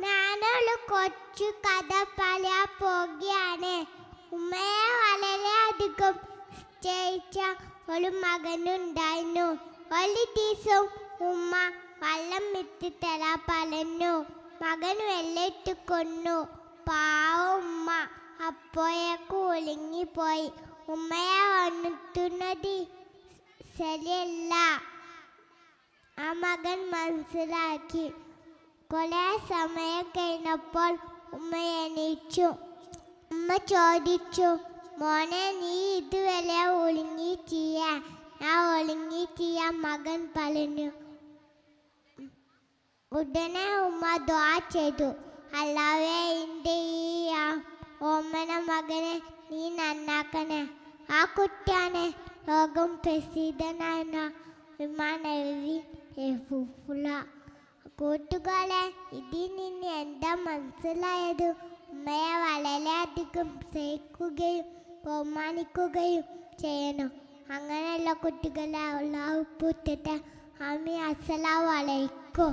ഞാനൊരു കൊച്ചു കഥ പറയാൻ പോകുകയാണ് ഉമ്മയെ വളരെയധികം സ്നേഹിച്ച ഒരു മകനുണ്ടായിരുന്നു. ഒരു ദിവസം ഉമ്മ വള്ളം വിറ്റ് തരാ പറഞ്ഞു. മകൻ വെള്ളിട്ട് കൊന്നു. പാവ ഉമ്മ അപ്പോഴേക്ക് ഒളിങ്ങിപ്പോയി ഉമ്മയെ വന്നിട്ടുന്നത് ശരിയല്ല. ആ മകൻ മനസ്സിലാക്കി. കുറെ സമയം കഴിഞ്ഞപ്പോൾ ഉമ്മ എണീച്ചു. ഉമ്മ ചോദിച്ചു മോനെ നീ ഇതുവരെ ചെയ്യാ ആ ചെയ്യാൻ മകൻ പറഞ്ഞു. ഉടനെ ഉമ്മ ദ്വാ ചെയ്തു. അല്ലാവേ എന്റെ ഈ ആ ഓമന മകനെ നീ നന്നാക്കണേ. ആ കുട്ടിയാണ് ലോകം പ്രസിദ്ധനായ വിമാന ഫുഫുല കൂട്ടുകാരെ ഇതിൽ നിന്ന് എന്താ മനസ്സിലായത്? ഉമ്മയെ വളരെയധികം സ്നേഹിക്കുകയും ബഹുമാനിക്കുകയും ചെയ്യണം അങ്ങനെയുള്ള കുട്ടികളെ ഉള്ള പുറ്റത്തെ ആമി അസ്സലാമലൈക്കും